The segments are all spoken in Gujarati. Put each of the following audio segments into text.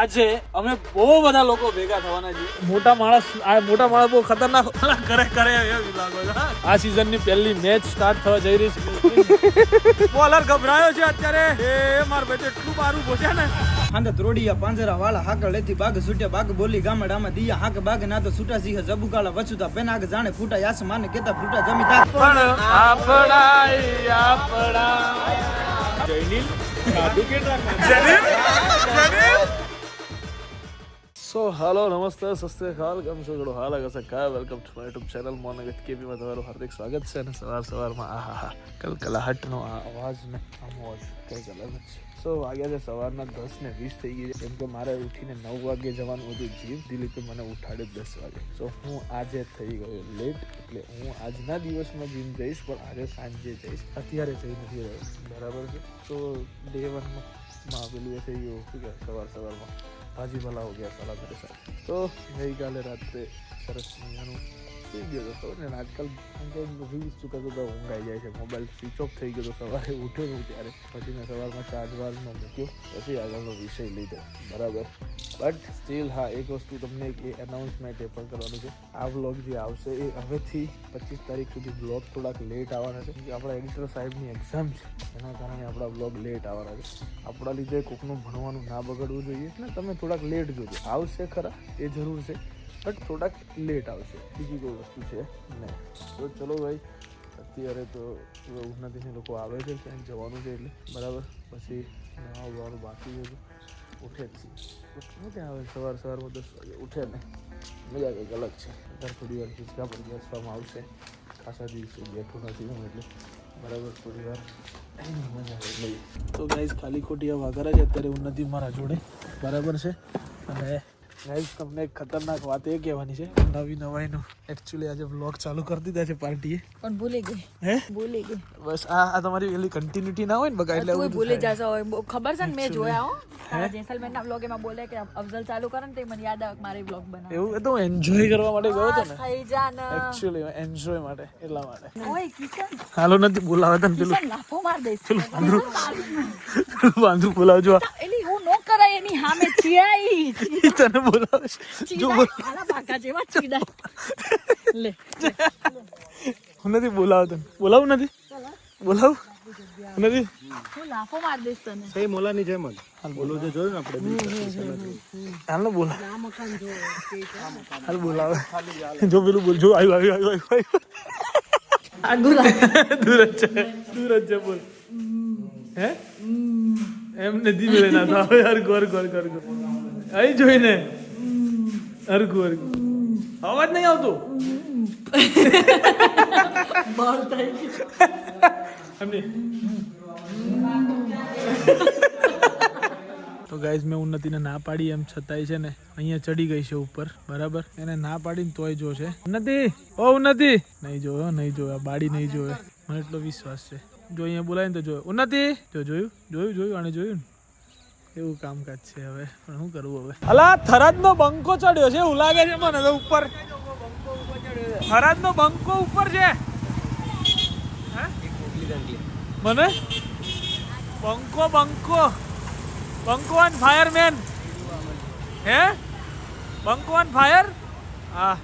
આજે અમે બહુ બધા લોકો ભેગા થવાના છીએ. મોટા માણસ આ મોટા માણસ બહુ ખતરનાક કરે કરે એવું લાગો છે આ સીઝનની પહેલી મેચ સ્ટાર્ટ થવા જઈ રહી છે. બોલર ગભરાયો છે અત્યારે. એ માર બેટે એટલું બારું બોશે ને. હાંદ ત્રોડિયા પાંજરા વાળા હાકળ લેતી બાગ છૂટ્યા બાગ બોલી ગામડામાં દિયા હાક બાગ ના તો છૂટા સિંહ જબુકાળા વચુતા પેનાગ જાણે ફૂટા યાસ માને કેતા ફૂટા જમી તા પણ આપડા આપડા જયનીલ સાધુ કે જયનીલ? જયનીલ? સો હાલો નમસ્તે સસ્તે ખાલ કેમ છો ઘણો હાલ આગળ કા welcome to my YouTube channel morning with કેબીમાં તમારું હાર્દિક સ્વાગત છે અને સવાર સવારમાં આ હા હા કલકલાહટનો આ અવાજ ને આ મોજ કંઈક અલગ જ સો વાગ્યા છે સવારના દસ ને વીસ થઈ ગઈ છે કેમ કે મારે ઉઠીને નવ વાગે જવાનું હતું જીમ દિલીપે મને ઉઠાડે દસ વાગે સો હું આજે થઈ ગયો લેટ એટલે હું આજના દિવસમાં જીમ જઈશ પણ આજે સાંજે જઈશ અત્યારે જઈ નથી રહ્યો બરાબર છે તો ડે વનમાં પેલું એ થઈ ગયું શું કે સવાર સવારમાં ભાજી ભલા હો ગયા સાલા મેરે સાથ તો ગઈકાલે રાત્રે સરસ મજાનું સુઈ ગયો હતો ને આજકાલ રીલ્સ ચૂકા ચૂકા ઊંઘાઈ જાય છે. મોબાઈલ સ્વિચ ઓફ થઈ ગયો તો સવારે ઉઠ્યો હું ત્યારે. પછી મેં સવારમાં ચાર્જરમાં મૂક્યો. પછી આગળનો વિષય લીધો. બરાબર. બટ સ્ટીલ હા, એક વસ્તુ તમને એ અનાઉન્સમેન્ટ એ પણ કરવાનું છે. આ વ્લોગ જે આવશે એ હવેથી પચીસ તારીખ સુધી વ્લોગ થોડાક લેટ આવવાના છે. આપણા એડિટર સાહેબની એક્ઝામ છે. એના કારણે આપણા વ્લોગ લેટ આવવાના છે. આપણા લીધે કોકનું ભણવાનું ના બગડવું જોઈએ. એટલે તમે થોડાક લેટ જોજો. આવશે ખરા. એ જરૂર છે. બટ થોડાક લેટ આવશે. બીજી કોઈ વસ્તુ છે? નહીં તો ચલો ભાઈ, અત્યારે તો ઉનાથી લોકો આવે છે ક્યાંક જવાનું છે એટલે. બરાબર? પછી નવા આવવાનું બાકી છે ઉઠે જ શું ક્યાં આવે? સવાર સવારમાં દસ વાગે ઉઠે ને. મજા કંઈક અલગ છે. અત્યારે થોડી વાર ખીચકા પણ બેસવામાં આવશે. ખાસા દિવસે બેઠું નથી હું એટલે. બરાબર? થોડી વાર તો ગાઈઝ ખાલી ખોટી આ વાઘરા છે. અત્યારે ઉન્નતિ મારા જોડે. બરાબર છે? અને ગાઈઝ તમને એક ખતરનાક વાત એ કહેવાની છે નવી નવાઈનું. એકચ્યુઅલી આજે વ્લોગ ચાલુ કરી દીધા છે પાર્ટીએ પણ ભૂલી ગઈ. હે? ભૂલી ગઈ. બસ આ આ તમારી પેલી કન્ટિન્યુટી ના હોય ને બગા એટલે ભૂલી જશો. હોય ખબર છે ને મેં જોયા હો. જેસલમેર ના બ્લોગ એમાં બોલે કે અફઝલ ચાલુ કરે ને તે મને યાદ આવે મારે બ્લોગ બનાવ એવું? તો એન્જોય કરવા માટે ગયો તો ને. થઈ જા ને. એકચ્યુઅલી એન્જોય માટે એટલા માટે. ઓય કિશન. હાલો નથી બોલાવે તને પેલું. કિશન લાફો માર દઈશ. બાંધું બોલાવજો એલી હું નો કરાય એની સામે ચીડાઈ. તને બોલાવે જો બોલ. બાકા જેવા ચીડાય લે હું નથી બોલાવ તને. બોલાવું નથી? બોલાવું? નથી? હું લાફો માર દઈશ તને. એ મોલાની જેમ જ. બોલું જે જોયું ને આપણે હાલ ને બોલા. હાલ બોલાવે. જો પેલું બોલ જો આવ્યું આવ્યું આવ્યું આવ્યું દૂર જ છે. દૂર જ છે બોલ. હે? એમ નથી મેળે ના તો. હવે હરકું હરકું હરકું હરખું. અહીં જોઈને હરકું હરકું અવાજ નહીં આવતો? થઈ તો ગાઈઝ મેં ઉન્નતિને ના પાડી એમ છતાંય છે ને અહીંયા ચડી ગઈ છે ઉપર બરાબર? એને ના પાડીને તોય જોશે. ઉન્નતિ! ઓ ઉન્નતિ! નહીં જોયો નહીં જોયો બાડી નહીં જોયો. મને એટલો વિશ્વાસ છે. જો અહીંયા બોલાવીને તો જોયો. ઉન્નતિ! જો જોયું જોયું જોયું આને જોયું એવું કામકાજ છે હવે. પણ શું કરવું હવે? અલા, થરાદનો બંકો ચડ્યો છે, એવું લાગે છે મને ઉપર. થરાદનો બંકો ઉપર છે? મને? બંકો બંકો. બંકો ફાયર મેન હે? બંકો ઓન ફાયર હા.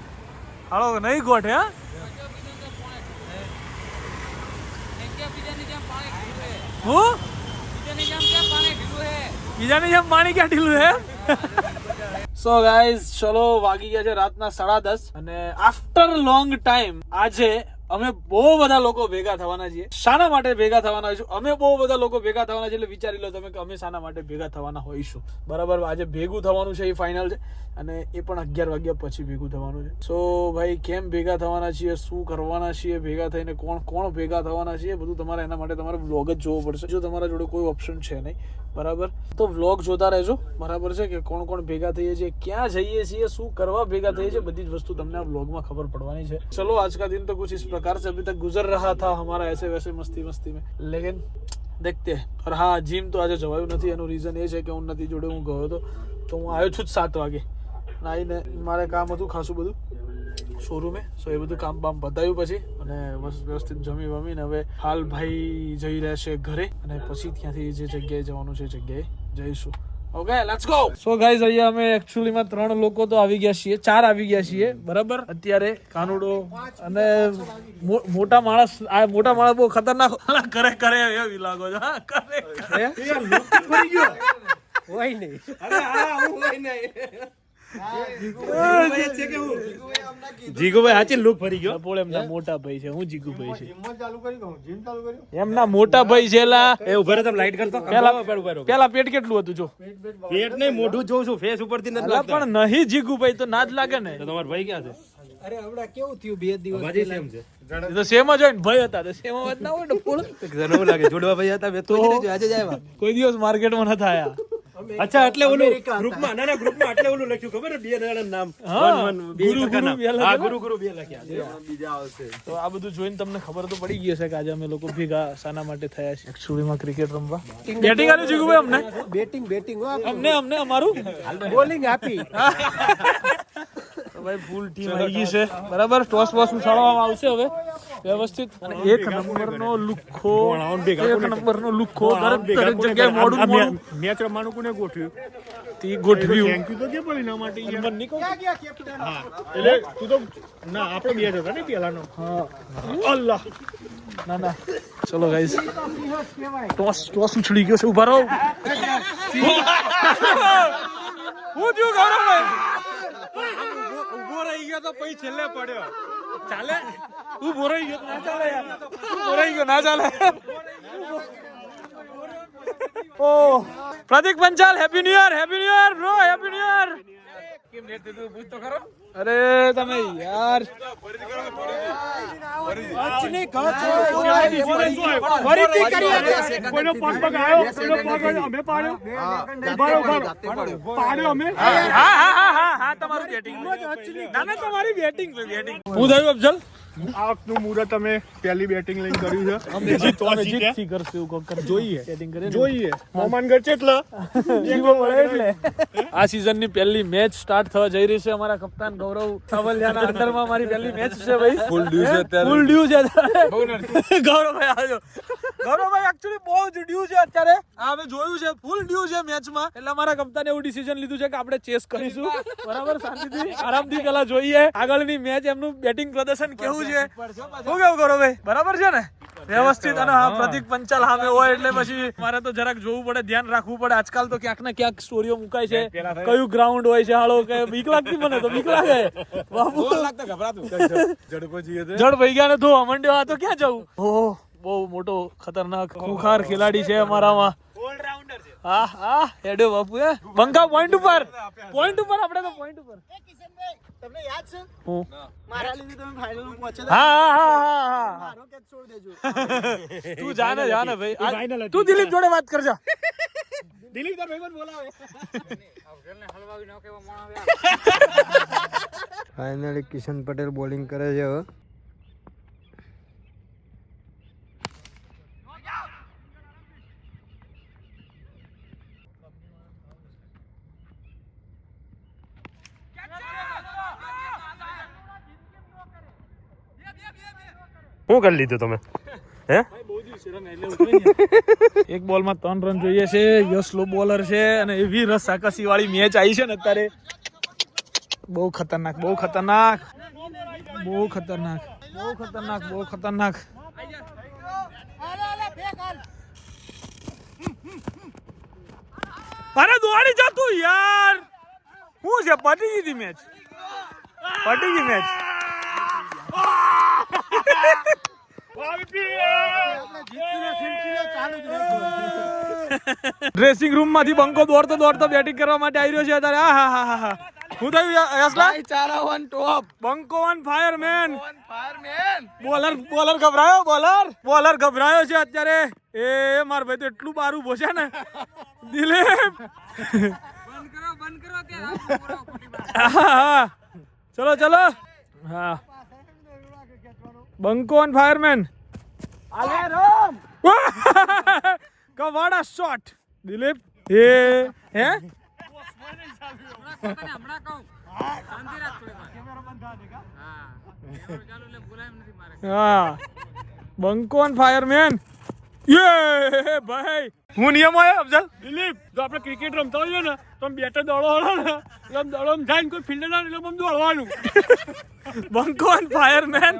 હાલો, નહીં ગોઠ, હે? હા? બીજાની જેમ પાણી ક્યાં સો ગાઈઝ ચલો, વાગી ગયા છે રાતના સાડા દસ અને આફ્ટર લોંગ ટાઈમ આજે અમે બહુ બધા લોકો ભેગા થવાના છીએ. શાના માટે ભેગા થવાના હોઈશું? અમે બહુ બધા લોકો ભેગા થવાના છે એટલે વિચારી લો તમે કે અમે શાના માટે ભેગા થવાના હોઈશું. બરાબર? આજે ભેગું થવાનું છે એ ફાઇનલ છે. અને એ પણ અગિયાર વાગ્યા પછી ભેગું થવાનું છે. સો ભાઈ, કેમ ભેગા થવાના છીએ? શું કરવાના છીએ? ભેગા થઈને કોણ કોણ ભેગા થવાના છીએ? બધું તમારે એના માટે તમારે વ્લોગ જ જોવો પડશે. જો તમારા જોડે કોઈ ઓપ્શન છે નહીં બરાબર? તો વ્લોગ જોતા રહેજો. બરાબર છે કે કોણ કોણ ભેગા થઈએ છીએ, ક્યાં જઈએ છીએ, શું કરવા ભેગા થઈએ છીએ, બધી જ વસ્તુ તમને આ વ્લોગમાં ખબર પડવાની છે. ચલો આજ કા દિન તો કુછ ઇસ પ્રકાર સે અભી તક ગુજર રહા થા હમારા એસે વેસે મસ્તી મસ્તી મેં. લેકિન, દેખતે और હા, જીમ તો આજે જવાયું નથી. એનું રીઝન એ છે કે હું નથી જોડે, હું ગયો હતો. તો હું આવ્યો છું જ સાત વાગે. આવીને મારે કામ હતું ખાસું બધું. શોરૂમે સો એ બધું કામ બામ બતાવ્યું પછી અને બસ વ્યવસ્થિત જમી વમીને હવે હાલ ભાઈ જઈ રહ્યા છે ઘરે અને પછી ત્યાંથી જે જગ્યાએ જવાનું છે એ જગ્યાએ જઈશું. Okay let's go so guys અહીંયા અમે એકચ્યુઅલીમાં ત્રણ લોકો તો આવી ગયા છીએ. ચાર આવી ગયા છીએ બરાબર? અત્યારે કાનુડો અને મો- મોટા માણસ આ મોટા માણસ બહુ ખતરનાક કરે કરે એવી લાગો છો. હા કરે કરે જીગુભાઈ સાચી લુક ફરી ગયો. પોળ એમના મોટા ભાઈ છે હું જીગુભાઈ છે. એમના મોટા ભાઈ છે એલા એ ઊભા રહો તમે લાઈટ કરતો. પેલા. પેલા પેટ કેટલું હતું જો? પેટ નહીં મોઢું જોઉં છું ફેસ ઉપરથી નથી લાગતા. પણ નહીં જીગુભાઈ તો ના જ લાગે ને. તો તમારો ભાઈ ક્યાં છે? અરે હમણાં કેવું થયું બે દિવસ સેમ છે. તો સેમ જ હોય ને ભાઈ હતા તો સેમ જ ના હોય ને પોળ લાગે જોડવા ભાઈ હતા તો જ નહીં જોયા, આજે જ આવ્યા. કોઈ દિવસ માર્કેટમાં નથી આયા. અચ્છા એટલે ઓલું ગ્રુપમાં ના ના ગ્રુપમાં એટલે ઓલું લખ્યું ખબર? બે જણા નામ. ગુરુ, ગુરુ બે લખ્યા હા ગુરુ ગુરુ બે લખ્યા. તો આ બધું જોઈને તમને ખબર તો પડી ગઈ હશે કે આજે અમે લોકો ભેગા શાના માટે થયા છે એકચ્યુઅલીમાં ક્રિકેટ રમવા. બેટિંગ આલ્યું જીગુભાઈ અમને? બેટિંગ બેટિંગ અમને અમને અમારું? બોલિંગ આપી. ભાઈ ફૂલ ટીમ આવી ગઈ છે. બરાબર ટોસ બોસ ઉછાળવામાં આવશે હવે. વ્યવસ્થિત. અને એક નંબરનો લુખ્ખો એક નંબરનો લુખ્ખો દરેક દરેક જગ્યાએ મોડું મોડું. મેચ રમવાનું કોને ગોઠવ્યું? તી ગોઠવ્યું. થેન્ક યુ તો કે ભાઈ ના માટે યાર. નંબર નહીં કહું? એટલે તું તો ના આપણો બે જ હતો ને પેલાનો અલ્લાહ. ના ના. ચલો ગાઈસ ટોસ ટોસ ઉછળી ગયો છે. ઊભા રહો. હું થયું ગૌરવભાઈ રહી ગયો તો પછી છેલ્લે પડ્યો. ચાલે? તું બોરાઈ ગયો ના ચાલે યાર. તું બોરાઈ ગયો ના ચાલે. ઓ. Pratik Panchal happy new year happy new year bro happy new year અરે તમે યાર ફરીથી કરીએ કોઈનો પગ પગ આવ્યો કોઈનો પગ અમે પાડ્યો ઉભારો ઉભારો પાડ્યો અમે હા હા હા હા તમારું બેટિંગ ના ના તમારી બેટિંગ બેટિંગ હું થયું અફજલ આ વખતનું મુહૂર્ત અમે પહેલી બેટિંગ લઈને કર્યું છે. અમે જીત અમે જીતથી કરશું એવું કોક જોઈએ. બેટિંગ કરે જોઈએ. મોમાનગઢ છે એટલે. આ સીઝનની પહેલી મેચ સ્ટાર્ટ થવા જઈ રહી છે અમારા કપ્તાન ગૌરવ સાવલિયાના અંડરમાં મારી પહેલી મેચ છે ભાઈ. ફૂલ ડ્યુ છે અત્યારે. ફૂલ ડ્યુ છે અત્યારે. ગૌરવભાઈ આવજો. ગૌરવભાઈ એક્ચ્યુઅલી બહુ જ ડ્યુ છે અત્યારે. આ અમે જોયું છે. ફૂલ ડ્યુ છે મેચમાં એટલે અમારા કપ્તાને એવું ડિસિઝન લીધું છે કે આપણે ચેસ કરીશું. બરાબર. શાંતિથી આરામથી પેલા જોઈએ. આગળની મેચ એમનું બેટિંગ પ્રદર્શન કેવું છે. શું કેવું ગૌરવભાઈ બરાબર છે ને? વ્યવસ્થિત અને હા પ્રતિક પંચાલ સામે હોય એટલે પછી મારે તો જરાક જોવું પડે ધ્યાન રાખવું પડે. આજકાલ તો ક્યાંક ને ક્યાંક સ્ટોરીઓ મુકાય છે. કયું ગ્રાઉન્ડ હોય છે હાલો કે બીક લાગતી મને તો બીક લાગે. બાપુ જડ ભાઈ ગયા ને તો અમંડ્યો આ તો ક્યાં જવું? હો બહુ મોટો ખતરનાક ખુખાર ખેલાડી છે અમારામાં. હા હા હેડો બાપુ એ બંકા પોઈન્ટ ઉપર. પોઈન્ટ ઉપર આપણે તો પોઈન્ટ ઉપર. તમને યાદ છે? હું. મારા લીધે તમે ફાઇનલ પહોંચેલા હા હા હા હા હા. મારો કેચ છોડી દેજો. તું જાને જાને ભાઈ. તું દિલીપ જોડે વાત કરજા. દિલીપ તાર ભાઈબંધ બોલાવે. ફાઇનલી કિશન પટેલ બોલિંગ કરે છે હવે શું કરી લીધું તમે? હે? એક બોલમાં ત્રણ રન જોઈએ છે યશ સ્લો બોલર છે અને એવી રસ આકસી વાળી મેચ આવી છે ને અત્યારે. બહુ ખતરનાક બહુ ખતરનાક. બહુ ખતરનાક. બહુ ખતરનાક બહુ ખતરનાક. અરે દોડી જા તું યાર. શું છે? પટી ગઈ મેચ? પટી ગઈ મેચ? ડ્રેસિંગ રૂમમાંથી બંકો દોડતો દોડતો બેટિંગ કરવા માટે આવી રહ્યો છે અત્યારે. આ હા હા હા હા. હું થયું યસલા? ચારા વન ટોપ બંકો વન ફાયરમેન બોલર બોલર ગભરાયો બોલર બોલર ગભરાયો છે અત્યારે. એ માર ભાઈ તો એટલું બારું બોશે ને. દિલીપ. હા, હા. ચલો ચલો. હા. બંકો વન ફાયરમેન કવાડા શોટ દિલીપ એ હે? હા. બંકો ઓન ફાયરમેન યે ભાઈ. હું નિયમ હોય અફઝલ? દિલીપ જો આપણે ક્રિકેટ રમતા હોઈએ ને તો આમ બેટર દોડો હળો ને. એટલે આમ દડો જાય ને કોઈ ફિલ્ડર ના એટલે આમ દોડવાનું. બંકો ફાયરમેન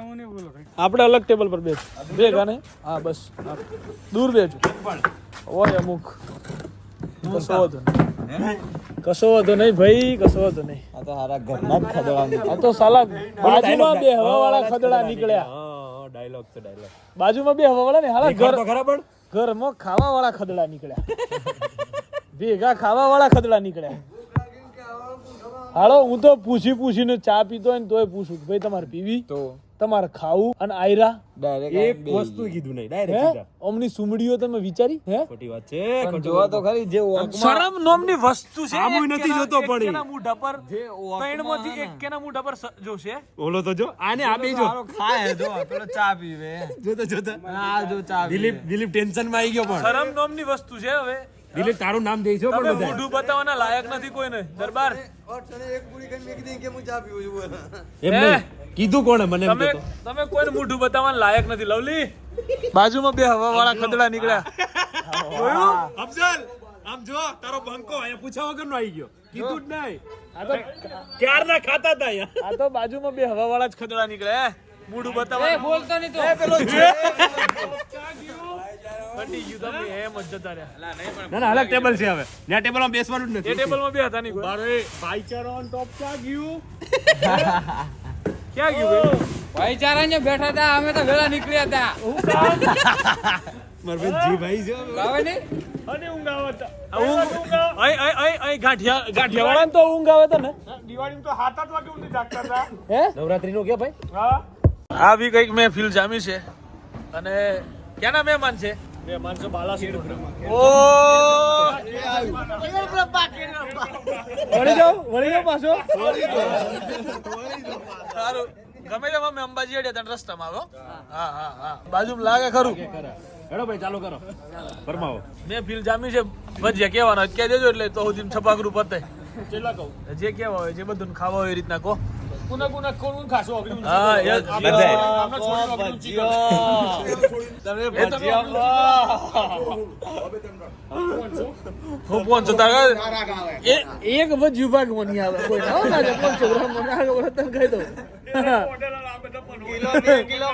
આપણે અલગ ટેબલ પર બેસ. બે નહીં હા બસ. દૂર બેજો ઓય અમુક. કશો વાંધો નહીં. કશો વાંધો નહીં ભાઈ કશો વાંધો નહીં. આ તો હારા ઘરના જ ખદડા આ તો સાલા બાજુમાં બે હવાવાળા ખદડા નીકળ્યા. ડાયલોગ છે ડાયલોગ બાજુમાં બે હવાવાળા ને હાલા ઘર ખરા પણ ઘરમાં ખાવા વાળા ખદડા નીકળ્યા. ભેગા ખાવા વાળા ખદડા નીકળ્યા. હાલો હું તો પૂછી પૂછીને ચા પીતો હોય ને તોય પૂછું કે ભાઈ તમારે પીવી? તો? તમારે ખાવું અને આયરા ડાયરેક્ટ એક વસ્તુ કીધું નહીં. ડાયરેક્ટ ઓમની સુમડીઓ તમે વિચારી હે? ખોટી વાત છે પણ જોવા તો ખરી જે શરમ નોમની વસ્તુ છે આમુય નથી જોતો પડી. કેના મોઢા પર ત્રણમાંથી એક કેના મોઢા પર જોશે. ઓલો તો જો આને આ બે જો ખાય જો પેલો ચા પીવે. જોતો જોતો. આ જો ચા દિલીપ દિલીપ ટેન્શનમાં આવી ગયો પણ. શરમ નોમની વસ્તુ છે હવે. દિલીપ તારું નામ દે છો પણ બધા મોઢું બતાવવાના લાયક નથી કોઈને. દરબાર. એમ નહીં. કીધું કોણે? મને તમે તમે કોઈને મોઢું બતાવવા લાયક નથી લવલી બાજુમાં બે હવા વાળા ખદડા નીકળ્યા. જોયું? અફઝલ આમ જો તારો બંકો અહીંયા પૂછ્યા વગર નો આવી ગયો. કીધું જ નહીં. આ તો ક્યારના ખાતા હતા અહીંયા? આ તો બાજુમાં બે હવા વાળા જ ખદડા નીકળ્યા? મોઢું બતાવવા બોલતો નહીં તો. પેલો ઘટી ગયું તમે એમ જ જતા રહ્યા. ના ના અલગ ટેબલ છે હવે. ત્યાં ટેબલમાં બેસવાનું જ એ નથી ટેબલમાં બે હતા નહીં અરે ભાઈચારો on ટોપ ક્યાં ગયું? ક્યાં ગયું ભાઈ ભાઈચારાને બેઠા હતા અમે તો વેલા નીકળ્યા હતા. મારા જી ભાઈ જો આવે ને? અને ઊંઘ આવે તા. ઊંઘ. અહીં અહીં અહીં અહીં ગાંઠિયા ગાંઠિયાવાળાને તો ઊંઘ આવે તો ને? દિવાળી તો હાથ આઠ વાગે ઊંઘી જાગતા હતા. હે? નવરાત્રી નો ક્યાં ભાઈ? હા. આ બી કંઈક મેં ફીલ જામી છે. અને ક્યાંના મહેમાન છે? મહેમાન છે બાલાસિંહ ઓ વળી જાઓ વળી જાઓ પાછો. સારું. ગમે તેમ અમે અંબાજી અડ્યા ત્યાં રસ્તામાં આવ્યો હા હા હા. બાજુમાં લાગે ખરું. હેડો ભાઈ ચાલુ કરો. ફરમાવો. મેં ફીલ જામી છે. ભજીયા કહેવાનો કહી દેજો એટલે તો સુધી છપાકરું પતે. કહું? જે કેવા હોય જે બધું ખાવા હોય એ રીતના કહો. કુના કુના કોણ ખાસો અગડી હા તમે એક વજ્યુ ભાગ નહીં આવે કોઈ ના મને આગળ કહી દઉં કિલો કિલો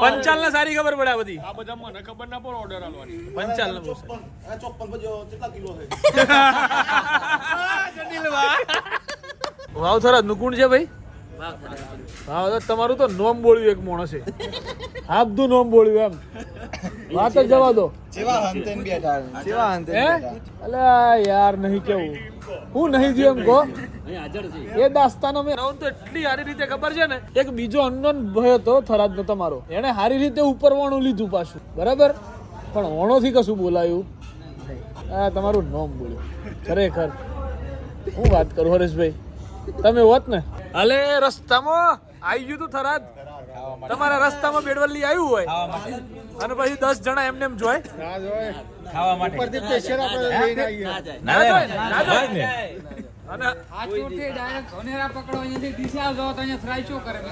પંચાલ ને સારી ખબર પડે આ બધી આ બધા મને ખબર ના પડે ઓર્ડર આલવાની પંચાલ ને પૂછે વાવ થરા નુકુણ છે ભાઈ? વાવ તો તમારું તો નોમ બોલ્યું એક મોણસ. છે આપદું નોમ બોલ્યું એમ. વાત જ જવા દો. જેવા હંતેન બેઠા. જેવા હંતેન હે? બેઠા. યાર નહીં કેવું. હું નહીં જીવ એમ કહો. એ દાસ્તાનો મેં તો એટલી સારી રીતે ખબર છે ને. એક બીજો અનનોન ભય હતો થરાદ નો તમારો. એને સારી રીતે ઉપરવાણું લીધું પાછું. બરાબર? પણ ઓણોથી કશું બોલાયું? આ તમારું નોમ બોલ્યું. ખરેખર. હું વાત કરું હરેશભાઈ? તમે હોત ને. અલે રસ્તામાં આવી ગયું તું થરાદ. તમારા રસ્તામાં બેડવલ્લી આવ્યું હોય. અને પછી દસ જણા એમને એમ જોય. ના જોય, ના જોય. અને આ ચોરથી ડાયરેક્ટ ધોનેરા પકડો અહીંયાથી દિશા જો તો અહીંયા ફ્રાય શું કરે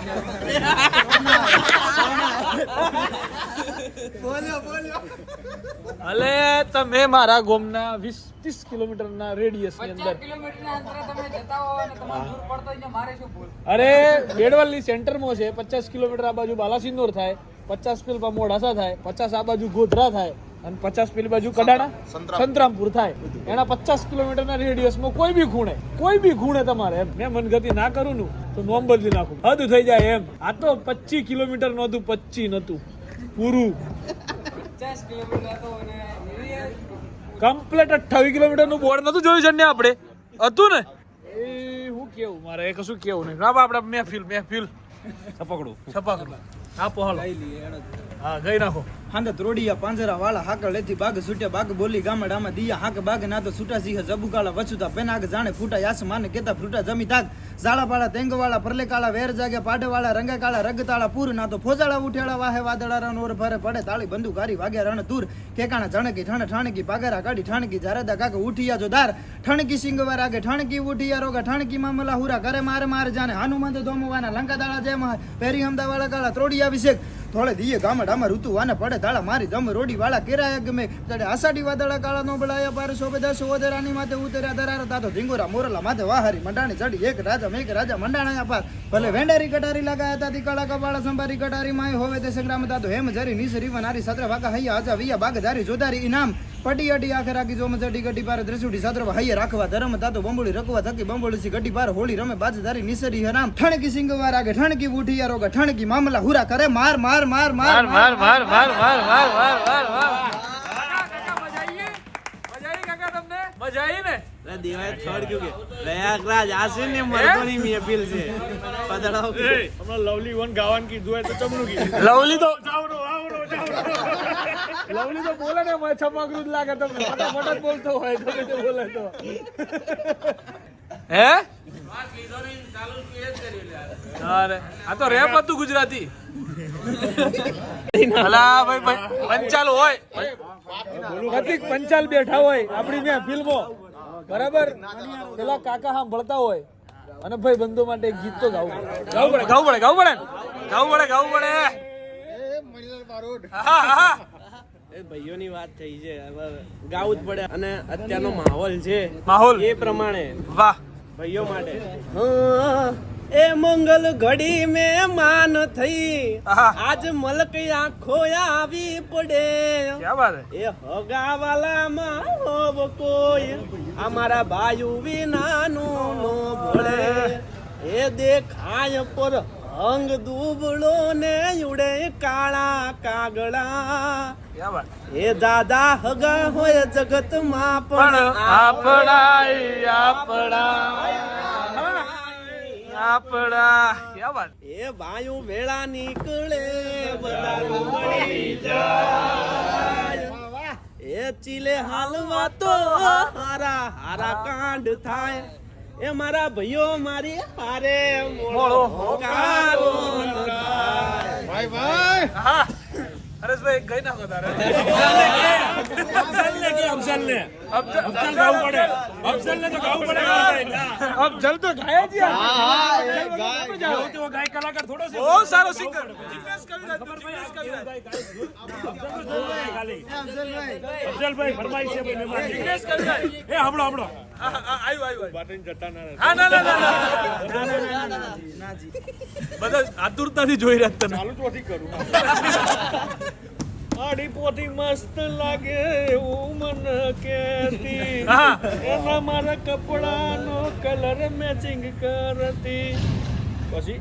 અલે તમે મારા ગોમના વીસ ત્રીસ કિલોમીટરના રેડિયસની અંદર. કિલોમીટરના અંતરે તમે જતા હો અને તમારે દૂર પડતો અહીંયા મારે શું ભૂલ અરે બેડવલની સેન્ટરમાં છે પચાસ કિલોમીટર આ બાજુ બાલાસિંદોર થાય પચાસ કિલ મોડાસા થાય પચાસ આ બાજુ ગોધરા થાય. અને પચાસ પેલી બાજુ કડાણા? સંતરામપુર થાય. એના પચાસ કિલોમીટરના રેડિયસમાં કોઈ બી ખૂણે કોઈ બી ખૂણે તમારે એમ. મેં મનગતિ ના કરું નું તો નોમ બદલી નાખું. હદ થઈ જાય એમ. આ તો પચીસ કિલોમીટર નહોતું પચીસ નતું પૂરું. કમ્પ્લેટ કિલોમીટર અઠ્ઠાવીસ કિલોમીટરનું બોર્ડ નતું જોયું છે ને આપણે? હતું ને? એ હું કેવું? મારે એ કશું કેવું નહીં. ના આપણે મહેફિલ મહેફિલ છપકડું. છપકડું. આપો હાલો. હા ગઈ નાખો. હાંદા ત્રોડિયા પાંજરા વાળા હાકળ લેથી બાગ છૂટ્યા બાગ બોલી ગામડામાં દિયા હાક બાગ, ના તો છૂટા સિંહ જબુકાળા વછુતા. પેનાગ જાણે ફૂટા યાસ માને કેતા ફ્રૂટા જમી તાગ. ઝાડા પાળા તેંગ વાળા પરલે કાળા વેર જાગે પાડે વાળા રંગા કાળા રગતાળા, પૂર, ના તો ફોજાળા ઉઠેળા, વાહે વાદળા રણ ઓર ભરે પડે, તાળી બંદૂક કારી વાગ્યા રણ તુર કેકાણા ઠણકી ઠણ ઠાણકી પાગરા કાઢી ઠાણકી, જારદા કાક ઉઠિયા જો દાર. ઠણકી સિંગવાર આગે ઠણકી, ઉઠિયા રોગા, ઠણકી મામલા હુરા. કરે મારે માર જાને હનુમંત ધોમવાના લંકા દાળા જેમ પેરી હમદા વાળા કાળા ત્રોડી અભિષેક. થોડે દિયે ગામડામાં ઋતુ વાને પડે તાળા મારી ગમે રોડી વાળા કેરાયા ગમે તડે આસાડી વાદળા કાળા નો બળાયા પાર શોભે દસ ઓદરાની માથે ઉતર્યા દરાર તાતો ધીંગોરા મોરલા માથે વાહારી મંડાણી ચડી એક રાજા મેક રાજા મંડાણા પાર ભલે વેંડારી કટારી લગાયા તાતી કળા કપાળા સંભારી કટારી માય હોવે તે સંગ્રામ તાતો હેમ જરી નિસ વનારી નારી સત્ર વાકા હૈયા આજા વિયા બાગ ધારી જોધારી ઇનામ પટી અટી આખે રાખી જોમ ચડી ગઢી પાર દ્રસુડી સાતરવા હૈયે રાખવા ધરમ તાતો બંબોળી રખવા થકી બંબોળી સી ગઢી પાર હોળી રમે બાજધારી નિસરી હરામ ઠણકી સિંગવા રાગે ઠણકી બુઠિયા રોગે ઠણકી મામલા હુરા કરે માર માર માર માર માર માર માર માર પ્રયાગરાજ કીધું હોય તો ચમનું કીધું. લવલી તો લવલી તો બોલે ને મચ્છા લાગે તો ફટાફટ બોલતો હોય તો બોલે તો. હે? અરે આ તો રેપ હતું ગુજરાતી. અલા ભાઈ ભાઈ પંચાલ હોય. પંચાલ બેઠા હોય આપણી ત્યાં ફિલ્મો. બરાબર? પેલા કાકા સાંભળતા હોય. અને ભાઈ બંધો માટે ગીત તો ગાવું પડે. ગાવું પડે ગાવું પડે ગાવું પડે. ગાવું પડે ગાવું પડે. હા હા ભાઈઓની વાત થઈ છે. ગાવું જ પડે. અને અત્યારનો માહોલ છે માહોલ. એ પ્રમાણે વાહ. ભાઈઓ માટે. એ મંગલ ઘડી મેં માન થઈ. આજ મલક આંખો આવી પડે. એ વાત હે? એ હગાવાલામાં હોવ કોઈ. અમારા ભાઈ વિનાનું નો ભળે. એ દેખાય પર અંગ દુબળો ને ઉડે કાળા કાગડા એ દાદા હગા હોય જગતમાં પણ પણ આપણા આપણા આપણા એ બાયું વેળા નીકળે બધા એ ચીલે હાલવા તો હારા હારા કાંડ થાય. એ મારા ભાઈઓ મારી હારે મોળો હોકારો ભાઈ ભાઈ. હા. હરેશભાઈ ગઈ નાખો તારે. અફસલ ને કે અફસલ ને अब जल गाऊ पड़े अब जल ने तो गाऊ पड़ेगा अब जल तो गाया जी हां गाय तो वो गाय कलाकार थोड़ा सा बहुत सारो सिंगर जिम्नेस कविराज जिम्नेस कविराज अफजल भाई फरमाइश है भाई मेहमान जिम्नेस कविराज ए हमड़ो हमड़ो આયુ આયુ બાટન જટા ના હા ના ના ના ના ના ના ના જી બધા આતુરતાથી જોઈ રહ્યા તને ચાલુ તો ઠીક કરું આડી પોથી મસ્ત લાગે એવું મન કેતી. એના મારા કપડાનો કલર મેચિંગ કરતી. પછી?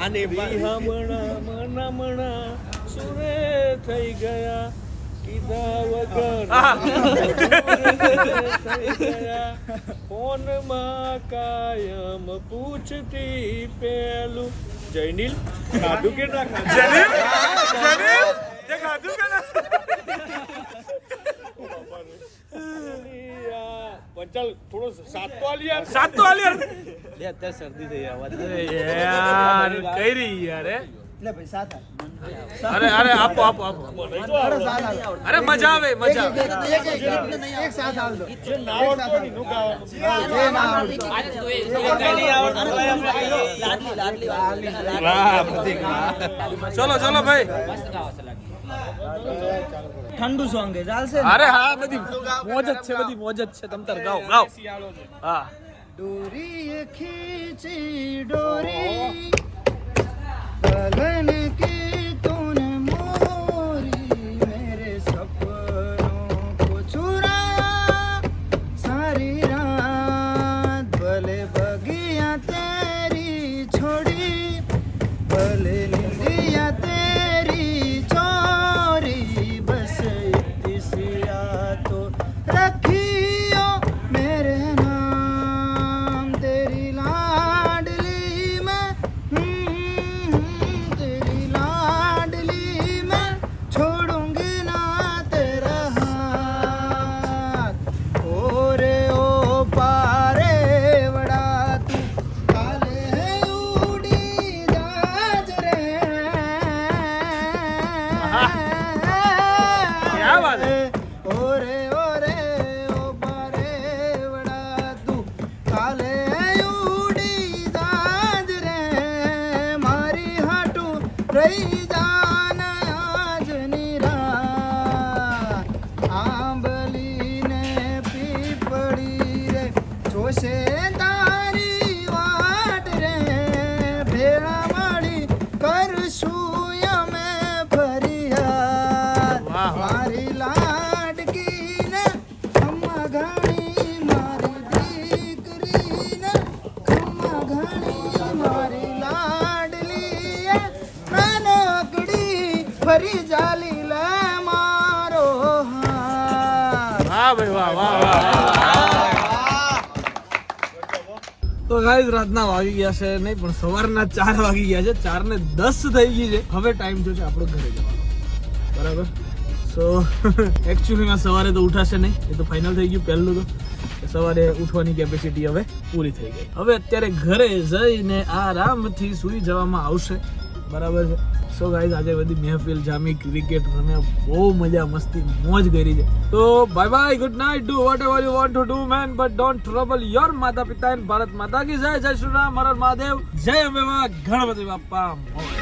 આને બી મણા મણા સુરે થઈ ગયા. કીધા વગર થઈ ગયા. ફોનમાં કાયમ પૂછતી પેલું. જયનીલ ખાધું કે ના ખાધું? જયનીલ? જનીલ તે ખાધું કે ના? પંચાલ થોડો સાત તો આલી યાર. સાત તો આલી યાર. બે અત્યારે શરદી થઈ આવા યાર કઈ રહી યાર હે? લે ભાઈ સાથ અરે અરે આપો આપો. આપો અરે મજા આવે મજા આવે. એક સાથ આવજો જે ના આવડતો નું ગાવાનું જે ના આવડતો. આજે તો એ નહીં આવડતો લાડલી લાડલી લાડલી વાહ પ્રતિક ચલો ચલો ભાઈ. મસ્ત ગાવ છે લાગી ઠંડુ સોંગ ચાલશે અરે હા બધી મોજ જ છે બધી મોજ જ છે. તમતર ગાવ ગાવ હા. ડોરી ખીચી ડોરી. பகலனுக்கு जा તો ગાઈઝ રાતના વાગી ગયા છે નહીં, પણ સવારના ચાર વાગી ગયા છે. ચાર ને દસ થઈ ગઈ છે. હવે ટાઈમ થયો છે આપણો ઘરે જવાનો. બરાબર? સો એકચ્યુઅલીમાં સવારે તો ઉઠાશે નહીં. એ તો ફાઇનલ થઈ ગયું પહેલું તો. સવારે ઉઠવાની કેપેસિટી હવે પૂરી થઈ ગઈ. હવે અત્યારે ઘરે જઈને આરામથી સૂઈ જવામાં આવશે. બરાબર છે? સો ગાઈઝ આજે બધી મહેફિલ, જામી ક્રિકેટ રમ્યા. બહુ મજા, મસ્તી, મોજ કરી છે. તો bye bye good night do whatever you want to do man but don't trouble your માતા પિતા એન્ડ ભારત માતા કી. જય જય શ્રી રામ, હર મહાદેવ. જય અંબે માં, ગણપતિ બાપા મોરયા.